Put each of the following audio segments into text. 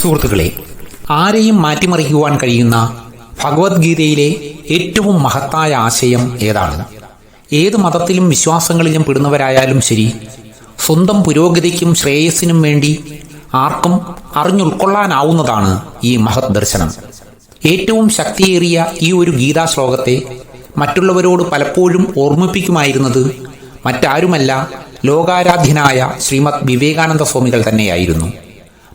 സുഹൃത്തുക്കളെ ആരെയും മാറ്റിമറിക്കുവാൻ കഴിയുന്ന ഭഗവത്ഗീതയിലെ ഏറ്റവും മഹത്തായ ആശയം ഏതാണ്? ഏത് മതത്തിലും വിശ്വാസങ്ങളിലും പെടുന്നവരായാലും ശരി സ്വന്തം പുരോഗതിക്കും ശ്രേയസ്സിനും വേണ്ടി ആർക്കും അറിഞ്ഞുൾക്കൊള്ളാനാവുന്നതാണ് ഈ മഹത് ദർശനം. ഏറ്റവും ശക്തിയേറിയ ഈ ഒരു ഗീതാ ശ്ലോകത്തെ മറ്റുള്ളവരോട് പലപ്പോഴും ഓർമ്മിപ്പിക്കുമായിരുന്നത് മറ്റാരുമല്ല ലോകാരാധ്യനായ ശ്രീമദ് വിവേകാനന്ദ സ്വാമികൾ തന്നെയായിരുന്നു.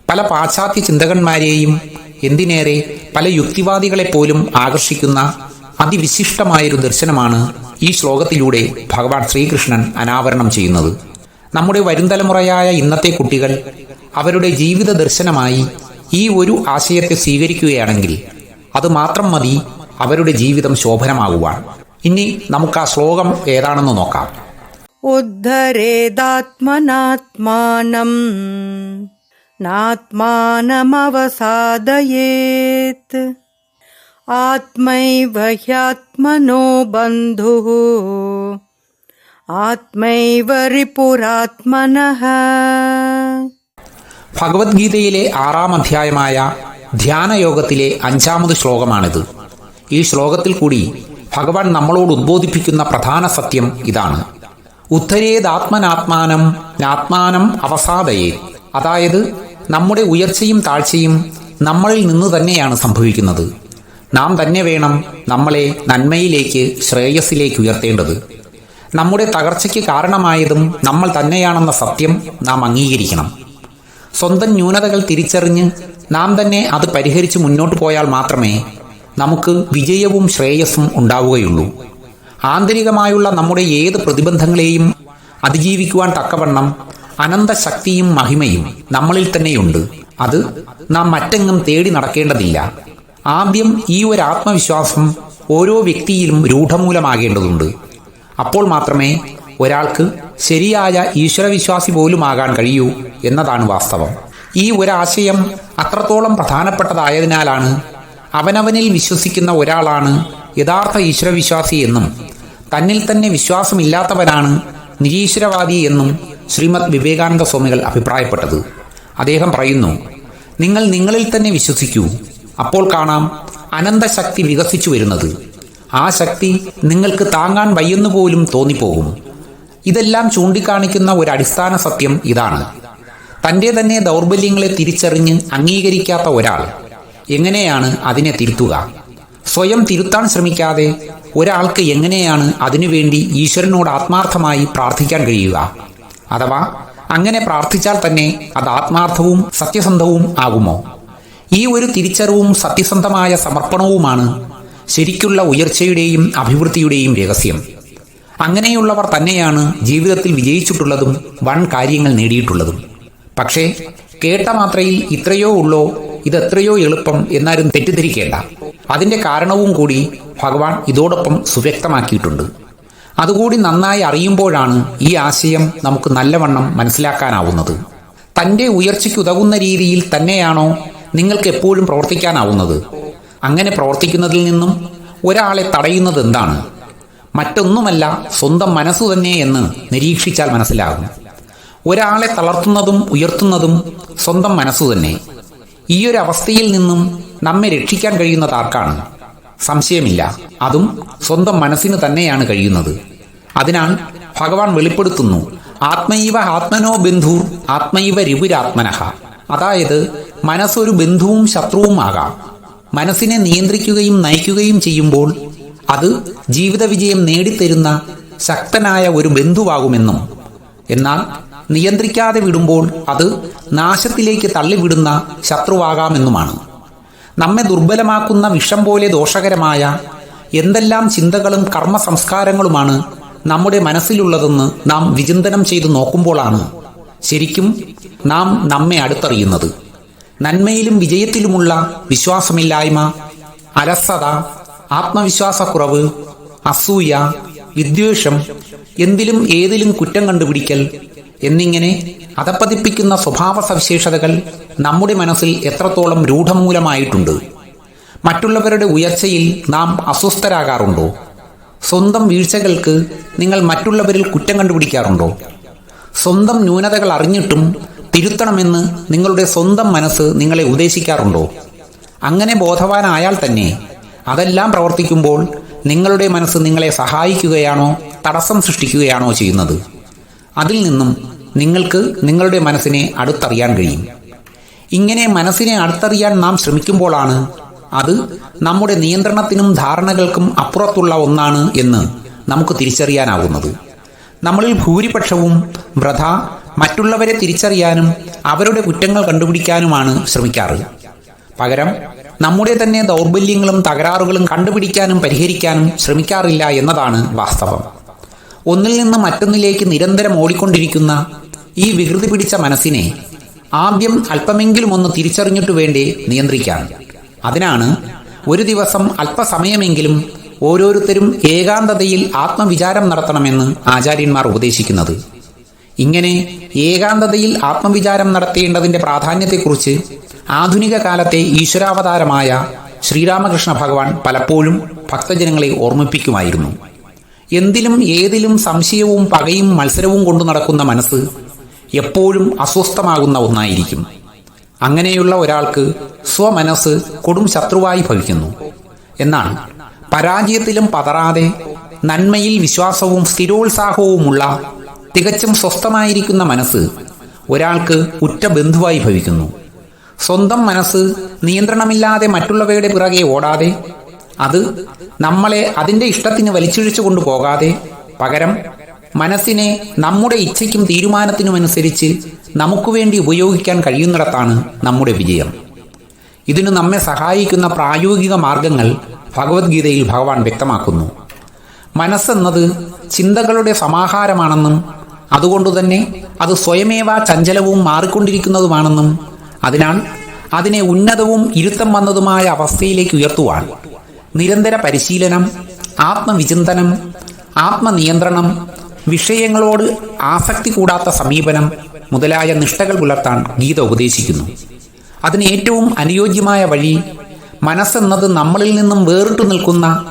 പല പാശ്ചാത്യ ചിന്തകന്മാരെയും എന്തിനേറെ പല യുക്തിവാദികളെ പോലും ആകർഷിക്കുന്ന അതിവിശിഷ്ടമായൊരു ദർശനമാണ് ഈ ശ്ലോകത്തിലൂടെ ഭഗവാൻ ശ്രീകൃഷ്ണൻ അനാവരണം ചെയ്യുന്നത്. നമ്മുടെ വരും തലമുറയായ ഇന്നത്തെ കുട്ടികൾ അവരുടെ ജീവിത ദർശനമായി ഈ ഒരു ആശയത്തെ സ്വീകരിക്കുകയാണെങ്കിൽ അത് മാത്രം മതി അവരുടെ ജീവിതം ശോഭനമാകുവാൻ. ഇനി നമുക്ക് ആ ശ്ലോകം ഏതാണെന്ന് നോക്കാം. ഉദ്ധരേദാത്മനാത്മാനം नात्मानमवसादयेत् आत्मैव ह्यात्मनो बन्धुः आत्मैव रिपुरात्मनः ഭഗവത്ഗീതയിലെ ആറാം അധ്യായമായ ധ്യാനയോഗത്തിലെ അഞ്ചാമത് ശ്ലോകമാണിത് ഈ ശ്ലോകത്തിൽ കൂടി ഭഗവാൻ നമ്മളോട് ഉദ്ബോധിപ്പിക്കുന്ന പ്രധാന സത്യം ഇതാണ് ഉദ്ധരേതാത്മനാത്മാനം നാത്മാനം അവസാദയേ അതായത് നമ്മുടെ ഉയർച്ചയും താഴ്ചയും നമ്മളിൽ നിന്ന് തന്നെയാണ് സംഭവിക്കുന്നത്. നാം തന്നെ വേണം നമ്മളെ നന്മയിലേക്ക് ശ്രേയസ്സിലേക്ക് ഉയർത്തേണ്ടത്. നമ്മുടെ തകർച്ചയ്ക്ക് കാരണമായതും നമ്മൾ തന്നെയാണെന്ന സത്യം നാം അംഗീകരിക്കണം. സ്വന്തം ന്യൂനതകൾ തിരിച്ചറിഞ്ഞ് നാം തന്നെ അത് പരിഹരിച്ച് മുന്നോട്ട് പോയാൽ മാത്രമേ നമുക്ക് വിജയവും ശ്രേയസ്സും ഉണ്ടാവുകയുള്ളൂ. ആന്തരികമായുള്ള നമ്മുടെ ഏത് പ്രതിബന്ധങ്ങളെയും അതിജീവിക്കുവാൻ തക്കവണ്ണം അനന്തശക്തിയും മഹിമയും നമ്മളിൽ തന്നെയുണ്ട്. അത് നാം മറ്റെങ്ങും തേടി നടക്കേണ്ടതില്ല. ആദ്യം ഈ ഒരു ആത്മവിശ്വാസം ഓരോ വ്യക്തിയിലും രൂഢമൂലമാകേണ്ടതുണ്ട്. അപ്പോൾ മാത്രമേ ഒരാൾക്ക് ശരിയായ ഈശ്വരവിശ്വാസി പോലുമാകാൻ കഴിയൂ എന്നതാണ് വാസ്തവം. ഈ ഒരാശയം അത്രത്തോളം പ്രധാനപ്പെട്ടതായതിനാലാണ് അവനവനിൽ വിശ്വസിക്കുന്ന ഒരാളാണ് യഥാർത്ഥ ഈശ്വരവിശ്വാസി എന്നും തന്നിൽ തന്നെ വിശ്വാസമില്ലാത്തവനാണ് നിരീശ്വരവാദി എന്നും ശ്രീമദ് വിവേകാനന്ദ സ്വാമികൾ അഭിപ്രായപ്പെട്ടത്. അദ്ദേഹം പറയുന്നു നിങ്ങൾ നിങ്ങളിൽ തന്നെ വിശ്വസിക്കൂ. അപ്പോൾ കാണാം അനന്തശക്തി വികസിച്ചു വരുന്നത്. ആ ശക്തി നിങ്ങൾക്ക് താങ്ങാൻ വയ്യെന്നു പോലും തോന്നിപ്പോകും. ഇതെല്ലാം ചൂണ്ടിക്കാണിക്കുന്ന ഒരു അടിസ്ഥാന സത്യം ഇതാണ്. തന്റെ തന്നെ ദൗർബല്യങ്ങളെ തിരിച്ചറിഞ്ഞ് അംഗീകരിക്കാത്ത ഒരാൾ എങ്ങനെയാണ് അതിനെ തിരുത്തുക? സ്വയം തിരുത്താൻ ശ്രമിക്കാതെ ഒരാൾക്ക് എങ്ങനെയാണ് അതിനുവേണ്ടി ഈശ്വരനോട് ആത്മാർത്ഥമായി പ്രാർത്ഥിക്കാൻ കഴിയുക? അഥവാ അങ്ങനെ പ്രാർത്ഥിച്ചാൽ തന്നെ അത് ആത്മാർത്ഥവും സത്യസന്ധവും ആകുമോ? ഈ ഒരു തിരിച്ചറിവും സത്യസന്ധമായ സമർപ്പണവുമാണ് ശരിക്കുള്ള ഉയർച്ചയുടെയും അഭിവൃദ്ധിയുടെയും രഹസ്യം. അങ്ങനെയുള്ളവർ തന്നെയാണ് ജീവിതത്തിൽ വിജയിച്ചിട്ടുള്ളതും വൺ കാര്യങ്ങൾ നേടിയിട്ടുള്ളതും. പക്ഷേ കേട്ട മാത്രയിൽ ഇത്രയോ ഉള്ളോ ഇതെത്രയോ എളുപ്പം എന്നാലും തെറ്റിദ്ധരിക്കേണ്ട. അതിന്റെ കാരണവും കൂടി ഭഗവാൻ ഇതോടൊപ്പം സുവ്യക്തമാക്കിയിട്ടുണ്ട്. അതുകൂടി നന്നായി അറിയുമ്പോഴാണ് ഈ ആശയം നമുക്ക് നല്ലവണ്ണം മനസ്സിലാക്കാനാവുന്നത്. തന്റെ ഉയർച്ചയ്ക്ക് ഉതകുന്ന രീതിയിൽ തന്നെയാണോ നിങ്ങൾക്ക് എപ്പോഴും പ്രവർത്തിക്കാനാവുന്നത്? അങ്ങനെ പ്രവർത്തിക്കുന്നതിൽ നിന്നും ഒരാളെ തടയുന്നത് എന്താണ്? മറ്റൊന്നുമല്ല സ്വന്തം മനസ്സു തന്നെ എന്ന് നിരീക്ഷിച്ചാൽ മനസ്സിലാകും. ഒരാളെ തളർത്തുന്നതും ഉയർത്തുന്നതും സ്വന്തം മനസ്സു തന്നെ. ഈ ഒരു അവസ്ഥയിൽ നിന്നും നമ്മെ രക്ഷിക്കാൻ കഴിയുന്നത് ആർക്കാണ്? സംശയമില്ല. അതും സ്വന്തം മനസ്സിന് തന്നെയാണ് കഴിയുന്നത്. അതിനാൽ ഭഗവാൻ വെളിപ്പെടുത്തുന്നു ആത്മൈവ ആത്മനോ ബന്ധുർ ആത്മൈവ രിപുരാത്മനഹ അതായത് മനസ്സൊരു ബന്ധുവും ശത്രുവും ആകാം. മനസ്സിനെ നിയന്ത്രിക്കുകയും നയിക്കുകയും ചെയ്യുമ്പോൾ അത് ജീവിത വിജയം നേടിത്തരുന്ന ശക്തനായ ഒരു ബന്ധുവാകുമെന്നും എന്നാൽ നിയന്ത്രിക്കാതെ വിടുമ്പോൾ അത് നാശത്തിലേക്ക് തള്ളിവിടുന്ന ശത്രുവാകാമെന്നുമാണ്. നമ്മെ ദുർബലമാക്കുന്ന വിഷം പോലെ ദോഷകരമായ എന്തെല്ലാം ചിന്തകളും കർമ്മ സംസ്കാരങ്ങളുമാണ് നമ്മുടെ മനസ്സിലുള്ളതെന്ന് നാം വിചിന്തനം ചെയ്തു നോക്കുമ്പോഴാണ് ശരിക്കും നാം നമ്മെ അടുത്തറിയുന്നത്. നന്മയിലും വിജയത്തിലുമുള്ള വിശ്വാസമില്ലായ്മ അലസത ആത്മവിശ്വാസക്കുറവ് അസൂയ വിദ്വേഷം എന്തിലും ഏതിലും കുറ്റം കണ്ടുപിടിക്കൽ എന്നിങ്ങനെ അതപ്പതിപ്പിക്കുന്ന സ്വഭാവ സവിശേഷതകൾ നമ്മുടെ മനസ്സിൽ എത്രത്തോളം രൂഢമൂലമായിട്ടുണ്ട്? മറ്റുള്ളവരുടെ ഉയർച്ചയിൽ നാം അസ്വസ്ഥരാകാറുണ്ടോ? സ്വന്തം വീഴ്ചകൾക്ക് നിങ്ങൾ മറ്റുള്ളവരിൽ കുറ്റം കണ്ടുപിടിക്കാറുണ്ടോ? സ്വന്തം ന്യൂനതകൾ അറിഞ്ഞിട്ടും തിരുത്തണമെന്ന് നിങ്ങളുടെ സ്വന്തം മനസ്സ് നിങ്ങളെ ഉപദേശിക്കാറുണ്ടോ അങ്ങനെ ബോധവാനായാൽ തന്നെ അതെല്ലാം പ്രവർത്തിക്കുമ്പോൾ നിങ്ങളുടെ മനസ്സ് നിങ്ങളെ സഹായിക്കുകയാണോ തടസ്സം സൃഷ്ടിക്കുകയാണോ ചെയ്യുന്നത്? അതിൽ നിന്നും നിങ്ങൾക്ക് നിങ്ങളുടെ മനസ്സിനെ അടുത്തറിയാൻ കഴിയും. ഇങ്ങനെ മനസ്സിനെ അടുത്തറിയാൻ നാം ശ്രമിക്കുമ്പോഴാണ് അത് നമ്മുടെ നിയന്ത്രണത്തിനും ധാരണകൾക്കും അപ്പുറത്തുള്ള ഒന്നാണ് എന്ന് നമുക്ക് തിരിച്ചറിയാനാകുന്നത് നമ്മളിൽ ഭൂരിപക്ഷവും വ്രത മറ്റുള്ളവരെ തിരിച്ചറിയാനും അവരുടെ കുറ്റങ്ങൾ കണ്ടുപിടിക്കാനുമാണ് ശ്രമിക്കാറ്. പകരം നമ്മുടെ തന്നെ ദൗർബല്യങ്ങളും തകരാറുകളും കണ്ടുപിടിക്കാനും പരിഹരിക്കാനും ശ്രമിക്കാറില്ല എന്നതാണ് വാസ്തവം. ഒന്നിൽ നിന്ന് മറ്റൊന്നിലേക്ക് നിരന്തരം ഓടിക്കൊണ്ടിരിക്കുന്ന ഈ വികൃതി പിടിച്ച മനസ്സിനെ ആദ്യം അല്പമെങ്കിലും ഒന്ന് തിരിച്ചറിഞ്ഞിട്ട് വേണ്ടി നിയന്ത്രിക്കാൻ. അതിനാണ് ഒരു ദിവസം അല്പസമയമെങ്കിലും ഓരോരുത്തരും ഏകാന്തതയിൽ ആത്മവിചാരം നടത്തണമെന്ന് ആചാര്യന്മാർ ഉപദേശിക്കുന്നത്. ഇങ്ങനെ ഏകാന്തതയിൽ ആത്മവിചാരം നടത്തേണ്ടതിന്റെ പ്രാധാന്യത്തെക്കുറിച്ച് ആധുനിക കാലത്തെ ഈശ്വരാവതാരമായ ശ്രീരാമകൃഷ്ണ ഭഗവാൻ പലപ്പോഴും ഭക്തജനങ്ങളെ ഓർമ്മിപ്പിക്കുമായിരുന്നു. എന്തിലും ഏതിലും സംശയവും പകയും മത്സരവും കൊണ്ടു നടക്കുന്ന മനസ്സ് എപ്പോഴും അസ്വസ്ഥമാകുന്ന ഒന്നായിരിക്കും. അങ്ങനെയുള്ള ഒരാൾക്ക് സ്വമനസ് കൊടും ശത്രുവായി ഭവിക്കുന്നു. എന്നാണ് പരാജയത്തിലും പതറാതെ നന്മയിൽ വിശ്വാസവും സ്ഥിരോത്സാഹവുമുള്ള തികച്ചും സ്വസ്ഥമായിരിക്കുന്ന മനസ്സ് ഒരാൾക്ക് ഉറ്റ ബന്ധുവായി ഭവിക്കുന്നു. സ്വന്തം മനസ്സ് നിയന്ത്രണമില്ലാതെ മറ്റുള്ളവയുടെ പിറകെ ഓടാതെ അത് നമ്മളെ അതിന്റെ ഇഷ്ടത്തിന് വലിച്ചിഴിച്ചു കൊണ്ടുപോകാതെ പകരം മനസ്സിനെ നമ്മുടെ ഇച്ഛയ്ക്കും തീരുമാനത്തിനുമനുസരിച്ച് നമുക്ക് വേണ്ടി ഉപയോഗിക്കാൻ കഴിയുന്നിടത്താണ് നമ്മുടെ വിജയം. ഇതിനു നമ്മെ സഹായിക്കുന്ന പ്രായോഗിക മാർഗങ്ങൾ ഭഗവത്ഗീതയിൽ ഭഗവാൻ വ്യക്തമാക്കുന്നു. മനസ്സെന്നത് ചിന്തകളുടെ സമാഹാരമാണെന്നും അതുകൊണ്ടുതന്നെ അത് സ്വയമേവ ചഞ്ചലവും മാറിക്കൊണ്ടിരിക്കുന്നതുമാണെന്നും അതിനാൽ അതിനെ ഉന്നതവും ഇരുത്തം വന്നതുമായ അവസ്ഥയിലേക്ക് ഉയർത്തുവാൻ നിരന്തര പരിശീലനം ആത്മവിചിന്തനം ആത്മനിയന്ത്രണം വിഷയങ്ങളോട് ആസക്തി കൂടാത്ത സമീപനം മുതലായ നിഷ്ഠകൾ പുലർത്താൻ ഗീത ഉപദേശിക്കുന്നു. അതിന് ഏറ്റവും അനുയോജ്യമായ വഴി മനസ്സെന്നത് നമ്മളിൽ നിന്നും വേറിട്ടു നിൽക്കുന്ന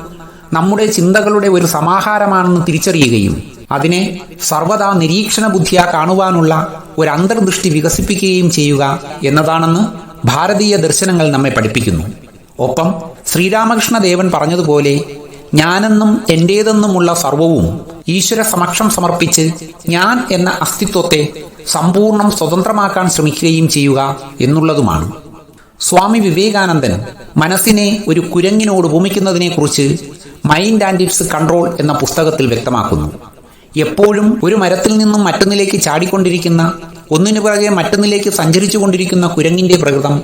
നമ്മുടെ ചിന്തകളുടെ ഒരു സമാഹാരമാണെന്ന് തിരിച്ചറിയുകയും അതിനെ സർവദാ നിരീക്ഷണ ബുദ്ധിയാ കാണുവാനുള്ള ഒരു അന്തർദൃഷ്ടി വികസിപ്പിക്കുകയും ചെയ്യുക എന്നതാണെന്ന് ഭാരതീയ ദർശനങ്ങൾ നമ്മെ പഠിപ്പിക്കുന്നു. ഒപ്പം ശ്രീരാമകൃഷ്ണദേവൻ പറഞ്ഞതുപോലെ ഞാനെന്നും എന്റേതെന്നുമുള്ള സർവവും ഈശ്വര സമക്ഷം സമർപ്പിച്ച് ഞാൻ എന്ന അസ്തിത്വത്തെ സമ്പൂർണം സ്വതന്ത്രമാക്കാൻ ശ്രമിക്കുകയും ചെയ്യുക എന്നുള്ളതുമാണ്. സ്വാമി വിവേകാനന്ദൻ മനസ്സിനെ ഒരു കുരങ്ങിനോട് ഉപമിക്കുന്നതിനെക്കുറിച്ച് മൈൻഡ് ആൻഡ് ഇറ്റ്സ് കൺട്രോൾ എന്ന പുസ്തകത്തിൽ വ്യക്തമാക്കുന്നു. എപ്പോഴും ഒരു മരത്തിൽ നിന്നും മറ്റൊന്നിലേക്ക് ചാടിക്കൊണ്ടിരിക്കുന്ന ഒന്നിനു പിറകെ മറ്റൊന്നിലേക്ക് സഞ്ചരിച്ചു കൊണ്ടിരിക്കുന്ന കുരങ്ങിന്റെ പ്രകൃതം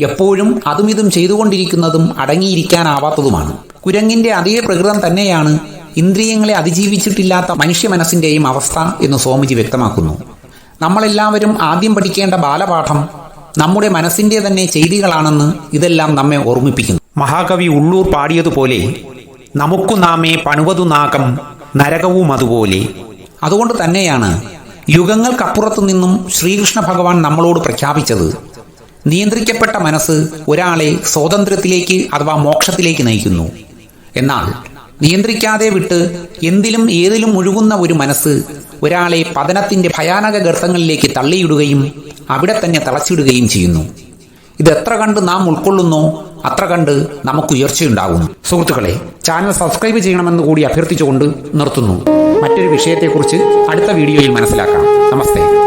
എപ്പോഴും അതും ഇതും ചെയ്തുകൊണ്ടിരിക്കുന്നതും അടങ്ങിയിരിക്കാനാവാത്തതുമാണ്. കുരങ്ങിന്റെ അതേ പ്രകൃതം തന്നെയാണ് ഇന്ദ്രിയങ്ങളെ അതിജീവിച്ചിട്ടില്ലാത്ത മനുഷ്യ മനസ്സിന്റെയും അവസ്ഥ എന്ന് സ്വാമിജി വ്യക്തമാക്കുന്നു. നമ്മളെല്ലാവരും ആദ്യം പഠിക്കേണ്ട ബാലപാഠം നമ്മുടെ മനസ്സിന്റെ തന്നെ ചെയ്തികളാണെന്ന് ഇതെല്ലാം നമ്മെ ഓർമ്മിപ്പിക്കുന്നു. മഹാകവി ഉള്ളൂർ പാടിയതുപോലെ നമുക്കു നാമേ പണുവതു നാകം നരകവും അതുപോലെ. അതുകൊണ്ട് തന്നെയാണ് യുഗങ്ങൾക്കപ്പുറത്തു നിന്നും ശ്രീകൃഷ്ണ ഭഗവാൻ നമ്മളോട് പ്രഖ്യാപിച്ചത് നിയന്ത്രിക്കപ്പെട്ട മനസ്സ് ഒരാളെ സ്വാതന്ത്ര്യത്തിലേക്ക് അഥവാ മോക്ഷത്തിലേക്ക് നയിക്കുന്നു. എന്നാൽ നിയന്ത്രിക്കാതെ വിട്ട് എന്തിലും ഏതിലും ഒഴുകുന്ന ഒരു മനസ്സ് ഒരാളെ പതനത്തിന്റെ ഭയാനക ഗർത്തങ്ങളിലേക്ക് തള്ളിയിടുകയും അവിടെ തന്നെ തളച്ചിടുകയും ചെയ്യുന്നു. ഇത് എത്ര കണ്ട് നാം ഉൾക്കൊള്ളുന്നു അത്ര കണ്ട് നമുക്ക് ഉയർച്ചയുണ്ടാകുന്നു. സുഹൃത്തുക്കളെ ചാനൽ സബ്സ്ക്രൈബ് ചെയ്യണമെന്ന് കൂടി അഭ്യർത്ഥിച്ചുകൊണ്ട് നിർത്തുന്നു. മറ്റൊരു വിഷയത്തെക്കുറിച്ച് അടുത്ത വീഡിയോയിൽ മനസ്സിലാക്കാം. നമസ്തേ.